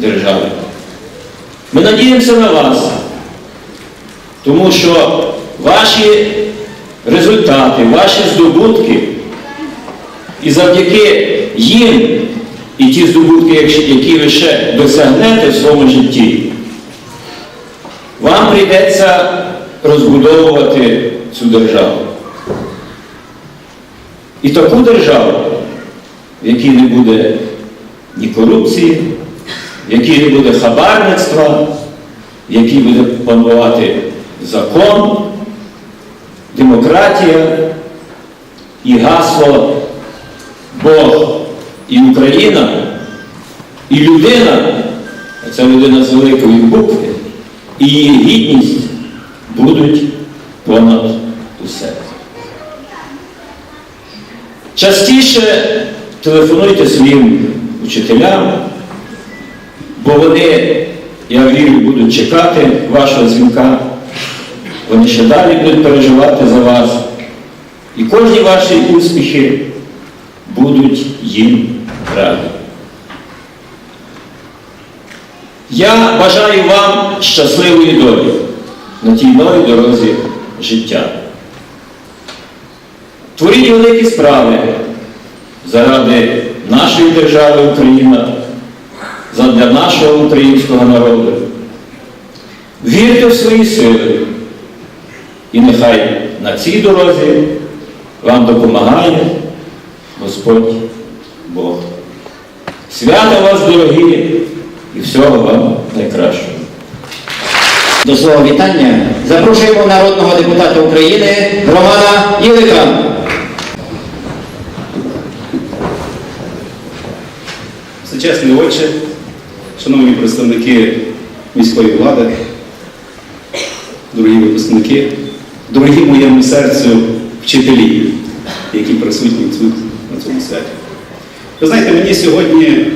держави. Ми надіємося на вас, тому що ваші результати, ваші здобутки, і завдяки їм і ті здобутки, які- ви ще досягнете в своєму житті, вам прийдеться розбудовувати цю державу. І таку державу, в якій не буде ні корупції, якій не буде хабарництва, якій буде панувати закон, демократія і гасло Бог і Україна, і людина, а ця людина з великої букви, і її гідність будуть понад усе. Частіше телефонуйте своїм учителям, бо вони, я вірю, будуть чекати вашого дзвінка. Вони ще далі будуть переживати за вас. І кожні ваші успіхи будуть їм раді. Я бажаю вам щасливої долі на тій новій дорозі життя. Творіть великі справи заради нашої держави Україна, задля нашого українського народу. Вірте в свої сили, і нехай на цій дорозі вам допомагає Господь Бог. Свята вас, дорогі, і всього вам найкращого. До слова вітання запрошуємо народного депутата України Романа Ілика. Всечесний отче, шановні представники міської влади, дорогі випускники, дорогі моєму серцю вчителі, які присутні тут на цьому святі. Ви знаєте, мені сьогодні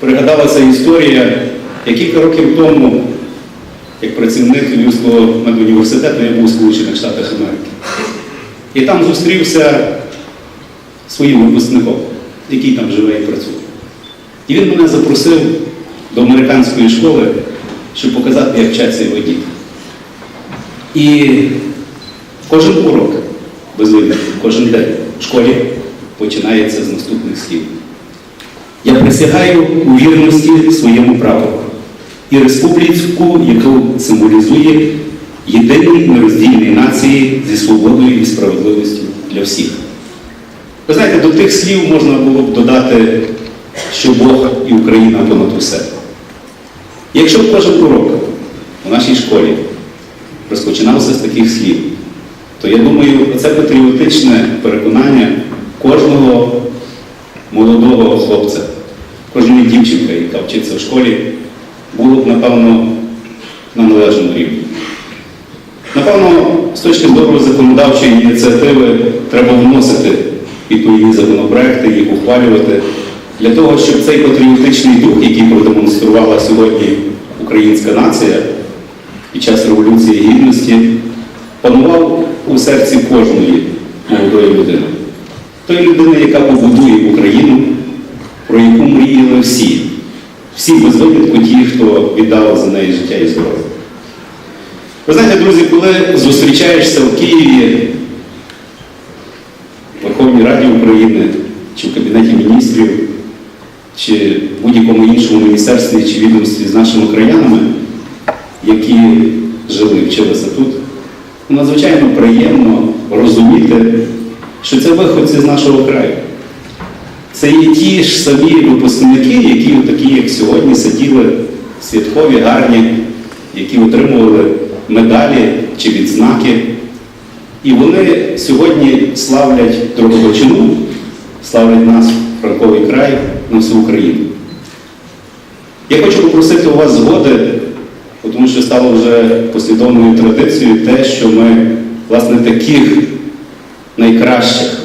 пригадалася історія, кілька років тому, як працівник Львівського медуніверситету, я був у Сполучених Штатах Америки. І там зустрівся своїм випускником, який там живе і працює. І він мене запросив до американської школи, щоб показати, як вчаться його діти. І кожен урок, без винятку, кожен день в школі починається з наступних слів. Я присягаю у вірності своєму прапору і республіку, яку символізує єдиний нероздільний нації зі свободою і справедливістю для всіх. Ви знаєте, до тих слів можна було б додати, що Бог і Україна понад усе. Якщо б кожен урок у нашій школі розпочинався з таких слів, то я думаю, це патріотичне переконання кожного молодого хлопця, кожної дівчинки, яка вчиться в школі, було б, напевно, на належному рівні. Напевно, з точки зору законодавчої ініціативи треба вносити відповідні законопроекти, їх ухвалювати, для того, щоб цей патріотичний дух, який продемонструвала сьогодні українська нація під час Революції Гідності, панував у серці кожної молодої людини. Тої людини, яка побудує Україну, про яку мріяли всі, всі без винятку ті, хто віддав за неї життя і здоров'я. Ви знаєте, друзі, коли зустрічаєшся в Києві, в Верховній Раді України, чи в Кабінеті міністрів, чи будь-якому іншому міністерстві чи відомстві з нашими краянами, які жили, вчилися тут, надзвичайно приємно розуміти, що це виходці з нашого краю. Це є ті ж самі випускники, які такі, як сьогодні, сиділи святкові, гарні, які отримували медалі чи відзнаки. І вони сьогодні славлять Дрогобичину, славлять нас, Франковий край, на всю Україну. Я хочу попросити у вас згоди, тому що стало вже послідовною традицією те, що ми, власне, таких найкращих,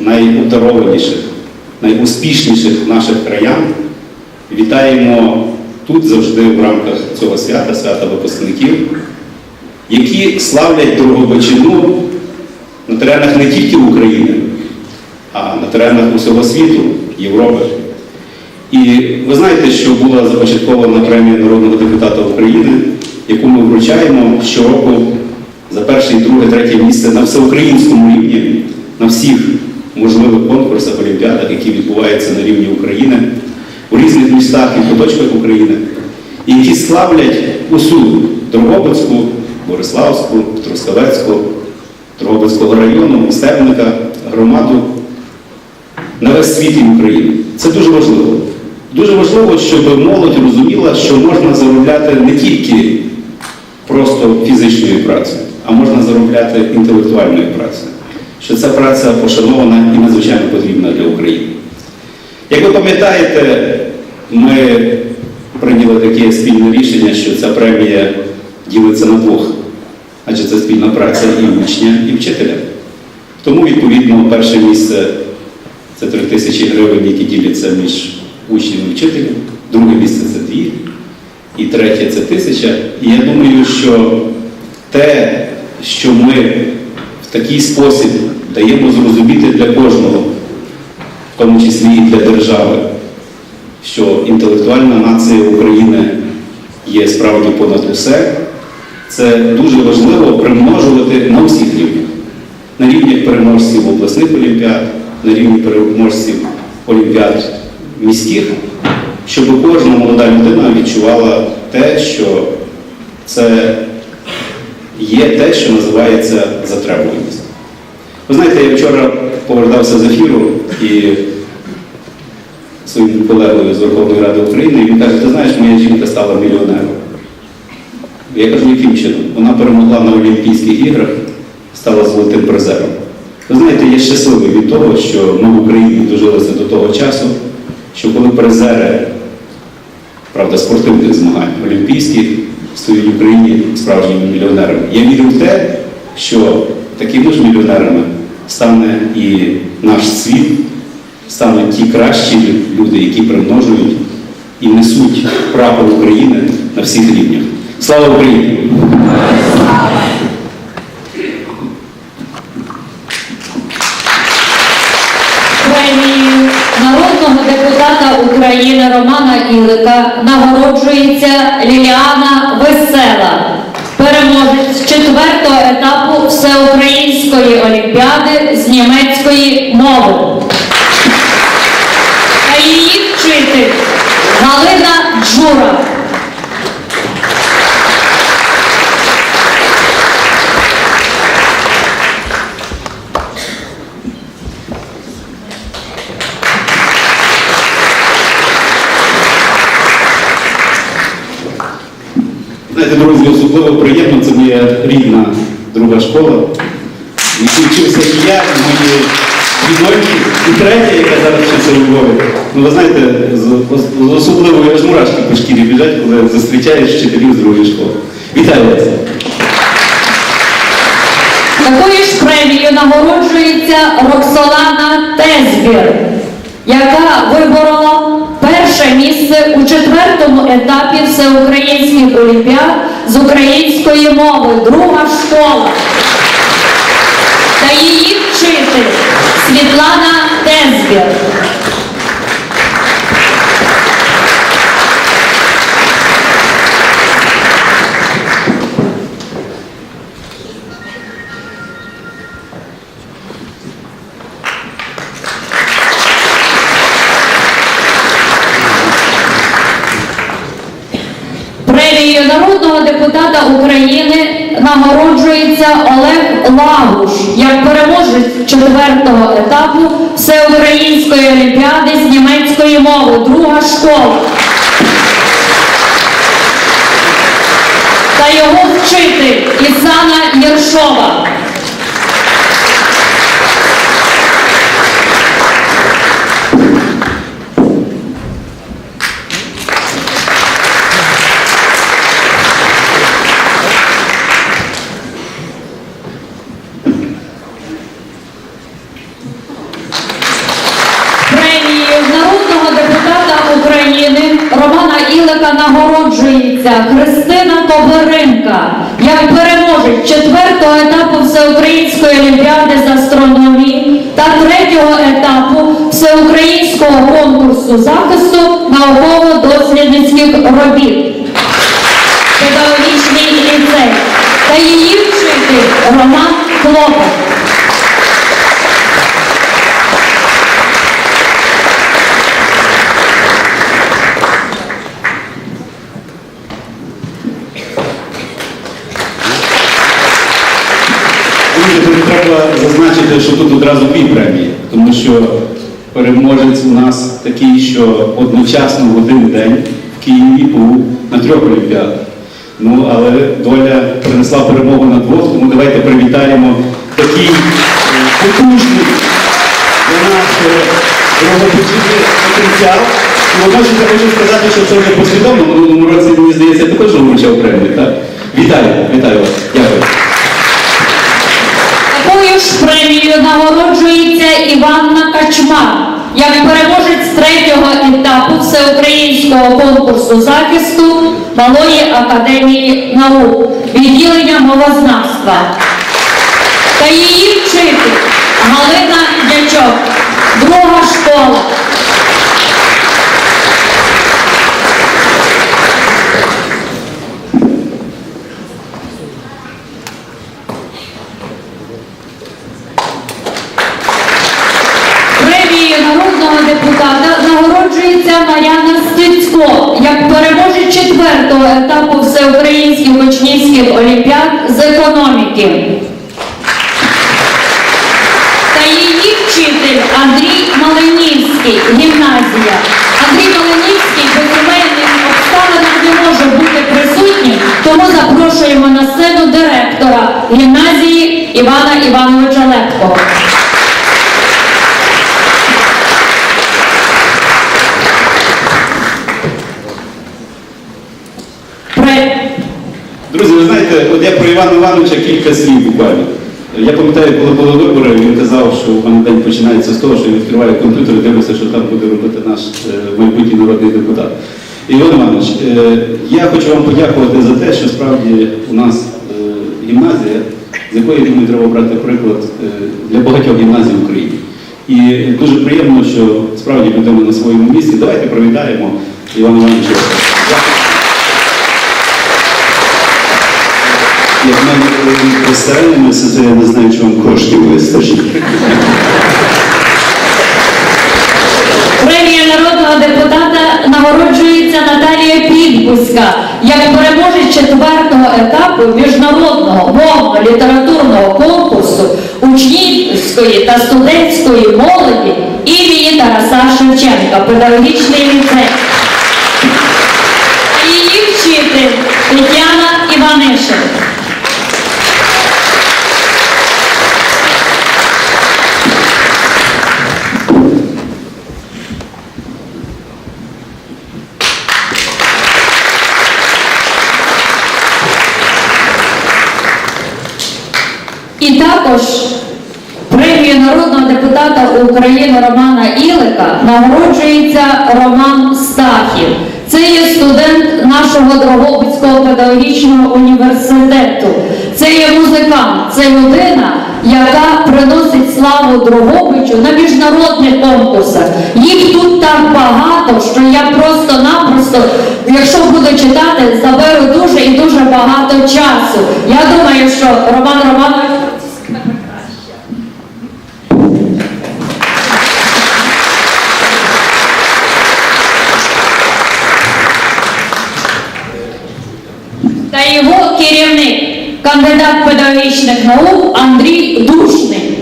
найобдарованіших, найуспішніших наших краян вітаємо тут завжди в рамках цього свята, свята випускників, які славлять Дрогобичину на теренах не тільки України, а на теренах усього світу, Європи. І ви знаєте, що була започаткована премія народного депутата України, яку ми вручаємо щороку за перше, друге, третє місце на всеукраїнському рівні, на всіх можливих конкурсах, олімпіадах, які відбуваються на рівні України, у різних містах і куточках України, і які славлять усю Дрогобицьку, Бориславську, Трускавецьку, Дрогобицького району, Стебника, громаду на весь світ і Україну. Це дуже важливо. Дуже важливо, щоб молодь розуміла, що можна заробляти не тільки просто фізичною працею, а можна заробляти інтелектуальною працею. Що ця праця пошанована і надзвичайно потрібна для України. Як ви пам'ятаєте, ми прийняли таке спільне рішення, що ця премія ділиться на двох, адже це спільна праця і учня, і вчителя. Тому, відповідно, перше місце це 3 тисячі гривень, які діляться між учнем і вчителем, друге місце це дві, і третє це тисяча. І я думаю, що те, що ми в такий спосіб даємо зрозуміти для кожного, в тому числі і для держави, що інтелектуальна нація України є справді понад усе, це дуже важливо примножувати на всіх рівнях. На рівні переможців обласних олімпіад, на рівні переможців олімпіад міських, щоб кожна молода людина відчувала те, що це є те, що називається затребуваність. Ви знаєте, я вчора повертався з ефіру і своїм колегою з Верховної Ради України, і він каже, ти знаєш, моя жінка стала мільйонером. Я кажу, яким чином? Вона перемогла на Олімпійських іграх, стала золотим призером. Ви знаєте, я щасливий від того, що ми в Україні дожилися до того часу, що коли призери, правда, спортивних змагань олімпійських стають в Україні справжніми мільйонерами. Я вірю в те, що такими ж мільйонерами стане і наш світ, стануть ті кращі люди, які примножують і несуть прапор України на всіх рівнях. Слава Україні! Ілика нагороджується Ліліана Весела, переможець четвертого етапу Всеукраїнської олімпіади з німецької мови. Та її вчитель Галина Джура. Знаєте, друзі, особливо приємно, це моя рідна друга школа, якій вчився і я, і мої віднойки, і третя, яка зараз вчиться у Львові. Ну, ви знаєте, з, особливою аж мурашки по шкірі біжать, коли зустрічаєш вчителів з другої школи. Вітаю вас! Такою ж премією нагороджується Роксолана Тезбір, яка виборола перше місце у четвертому етапі всеукраїнських олімпіад з української мови, друга школа. Та її вчитель Світлана нагороджується Олег Лагуш як переможець четвертого етапу Всеукраїнської олімпіади з німецької мови, друга школа. Та його вчитель Ісана Єршова. Нагороджується Христина Коблеринка як переможець четвертого етапу Всеукраїнської олімпіади з астрономії та третього етапу всеукраїнського конкурсу захисту науково-дослідницьких робіт. Педагогічний ліцей та її вчитель Роман Клопот. Друзі, тут треба зазначити, що тут одразу дві премії, тому що переможець у нас такий, що одночасно в один день в Києві був на трьох олімпіадах. Ну, але доля принесла перемогу на двох, тому давайте привітаємо такий е, потужний для нас е, потенціал. Водночас я хочу сказати, що це вже послідовно. Минулому році, мені здається, також вручав премію, так? Вітаю, вітаю вас. Дякую. Премією нагороджується Іванна Качмар як переможець третього етапу всеукраїнського конкурсу захисту Малої академії наук відділення мовознавства. Та її вчитель Галина Дячок, друга школа. Премією народного депутата нагороджується Мар'яна Стецько як переможець четвертого етапу всеукраїнських учнівських олімпіад з економіки. Та її вчитель Андрій Малинівський, гімназія. Андрій Малинівський по сімейним обставинах не може бути присутнім, тому запрошуємо на сцену директора гімназії Івана Івановича Лепко. Пре- Друзі, ви знаєте, от я про Івана Івановича кілька слів буквально. Я пам'ятаю, коли були вибори, він казав, що в мене день починається з того, що він відкриває комп'ютер і дивиться, що там буде робити наш е, майбутній народний депутат. Іван Іванович, е, я хочу вам подякувати за те, що справді у нас е, гімназія, з якої думаю, треба брати приклад для багатьох гімназій в Україні. І дуже приємно, що справді людина на своєму місці. Давайте привітаємо Івана Івановича. Представляємося, то я не знаю, чи вам коштів вистачить. Премія народного депутата нагороджується Наталія Підбузька як переможець четвертого етапу міжнародного мовно-літературного конкурсу учнівської та студентської молоді імені Тараса Шевченка, педагогічний ліцей. А Її вчитель Тетяна Іванишин. І також премію народного депутата України Романа Ілика нагороджується Роман Стахів. Це є студент нашого Дрогобицького педагогічного університету. Це є музикант, це людина, яка приносить славу Дрогобичу на міжнародних конкурсах. Їх тут так багато, що я просто-напросто, якщо буду читати, заберу дуже і дуже багато часу. Я думаю, що Роман Романович та його керівник, кандидат педагогічних наук Андрій Душний.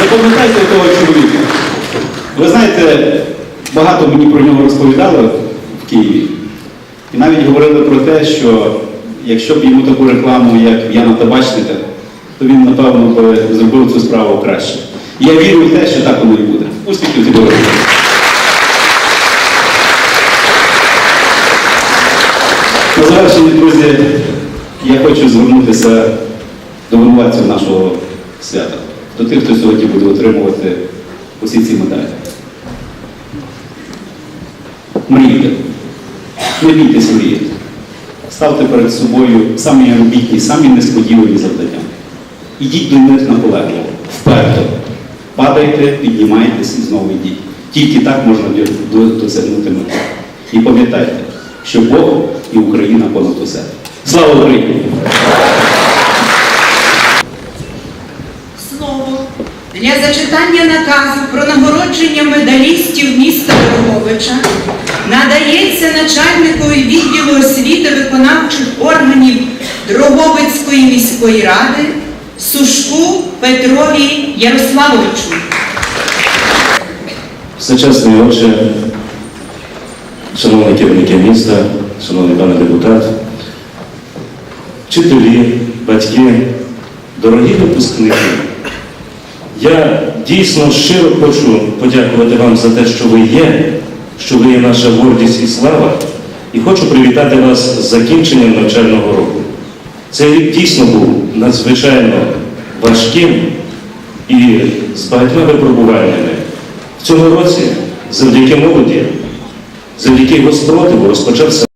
Запам'ятайте того чоловіка. Ви знаєте, багато мені про нього розповідали в Києві. І навіть говорили про те, що якщо б йому таку рекламу, як Яна Табачника, то він, напевно, би зробив цю справу краще. Я вірю в те, що так воно і буде. Успіхів тобі! Олег. На завершення, друзі, я хочу звернутися до винуватців нашого свята, до тих, хто сьогодні буде отримувати усі ці медалі. мрійте. Не бійтесь мріяти. Ставте перед собою самі амбітні, самі несподівані завдання. Ідіть до них наполегливо, вперто. Падайте, піднімайтесь і знову йдіть. Тільки так можна до- до- досягнути мети. І пам'ятайте, що Бог і Україна понад усе. Слава Україні! Слово для зачитання наказу про нагородження медалістів міста Дрогобича надається начальникові відділу освіти виконавчих органів Дрогобицької міської ради Сушку Петрові Ярославовичу. Всечесний отче, шановні керівники міста, шановний пане депутат, вчителі, батьки, дорогі випускники, я дійсно щиро хочу подякувати вам за те, що ви є, що ви є наша гордість і слава, і хочу привітати вас з закінченням навчального року. Цей рік дійсно був надзвичайно важким і з багатьма випробуваннями. В цьому році, завдяки молоді, завдяки його спротиву, розпочався